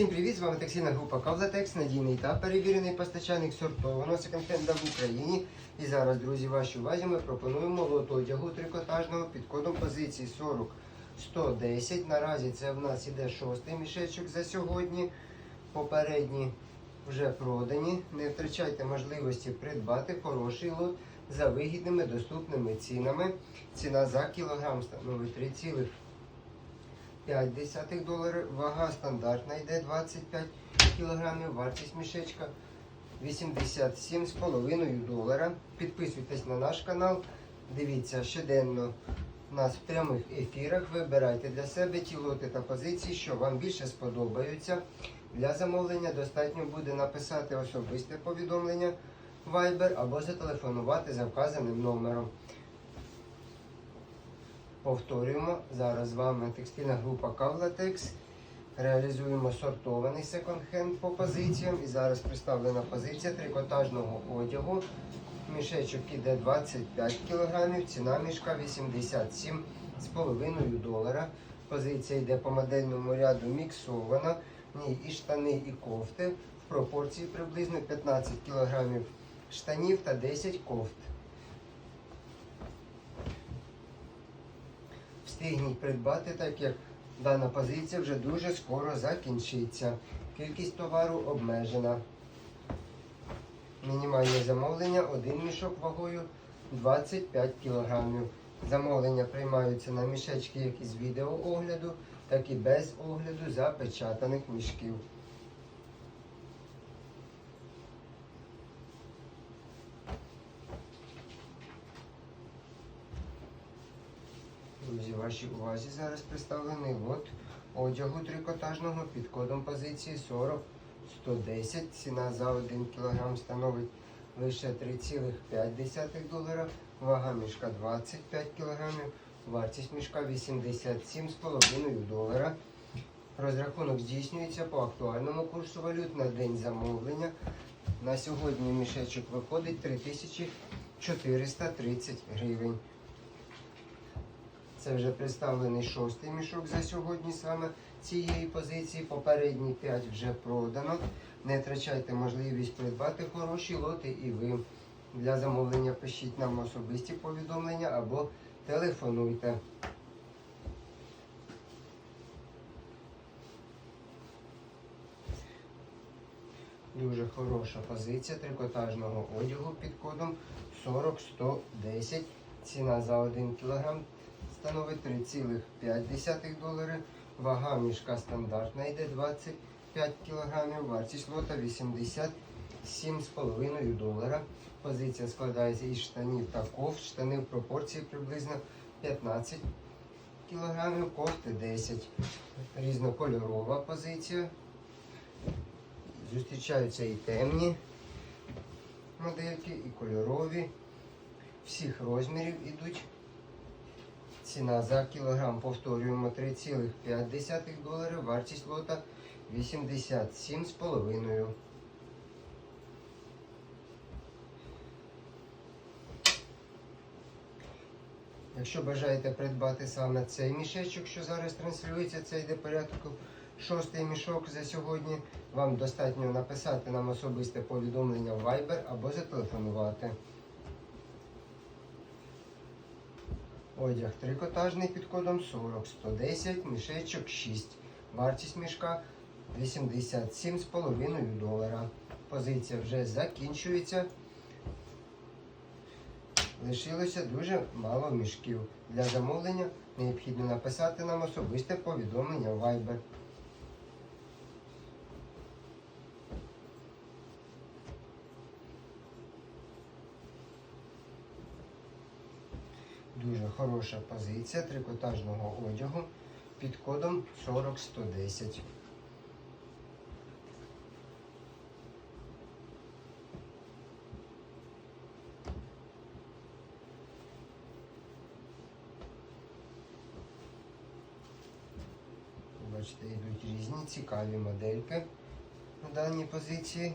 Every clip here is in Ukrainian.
Всім привіт! З вами текстильна група Кавлатекс, надійний та перевірений постачальник сортованого секонд-хенда в Україні. І зараз, друзі, вашій увазі ми пропонуємо лот одягу трикотажного під кодом позиції 40 110. Наразі це в нас іде шостий мішечок за сьогодні. Попередні вже продані. Не втрачайте можливості придбати хороший лот за вигідними доступними цінами. Ціна за кілограм становить 3,5 5 доларів. Вага стандартна йде 25 кілограмів. Вартість мішечка 87,5 долара. Підписуйтесь на наш канал. Дивіться щоденно нас в прямих ефірах. Вибирайте для себе ті лоти та позиції, що вам більше сподобаються. Для замовлення достатньо буде написати особисте повідомлення Viber або зателефонувати за вказаним номером. Повторюємо, зараз з вами текстильна група Кавлатекс. Реалізуємо сортований секонд-хенд по позиціям. І зараз представлена позиція трикотажного одягу. Мішечок іде 25 кг, ціна мішка 87,5 долара. Позиція йде по модельному ряду міксована. В ній і штани, і кофти. В пропорції приблизно 15 кг штанів та 10 кофт. Встигніть придбати, так як дана позиція вже дуже скоро закінчиться. Кількість товару обмежена. Мінімальне замовлення один мішок вагою 25 кг. Замовлення приймаються на мішечки як із відеоогляду, так і без огляду запечатаних мішків. Друзі, вашій увазі зараз представлений лот одягу трикотажного під кодом позиції 40 110. Ціна за 1 кг становить лише 3,5 долара. Вага мішка 25 кг. Вартість мішка 87,5 долара. Розрахунок здійснюється по актуальному курсу валют на день замовлення. На сьогодні мішечок виходить 3430 гривень. Це вже представлений шостий мішок за сьогодні саме цієї позиції. Попередні 5 вже продано. Не втрачайте можливість придбати хороші лоти і ви. Для замовлення пишіть нам особисті повідомлення або телефонуйте. Дуже хороша позиція трикотажного одягу під кодом 40-110. Ціна за 1 кг становить 3,5 долари. Вага мішка стандартна йде 25 кг. Вартість лота 87,5 долара. Позиція складається із штанів та кофт. Штани в пропорції приблизно 15 кг, кофти 10 Різнокольорова позиція. Зустрічаються і темні модельки, і кольорові. Всіх розмірів ідуть. Ціна за кілограм повторюємо 3,5 доларів. Вартість лота 87,5. Якщо бажаєте придбати саме цей мішечок, що зараз транслюється, це йде порядку шостий мішок за сьогодні. Вам достатньо написати нам особисте повідомлення в Viber або зателефонувати. Одяг трикотажний під кодом 40 110, мішечок 6. Вартість мішка 87,5 долара. Позиція вже закінчується. Лишилося дуже мало мішків. Для замовлення необхідно написати нам особисте повідомлення в Viber. Дуже хороша позиція трикотажного одягу під кодом 40110. Бачите, йдуть різні цікаві модельки на даній позиції.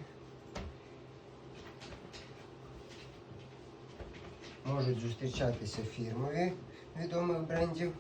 Можуть зустрічатися фірмові відомих брендів.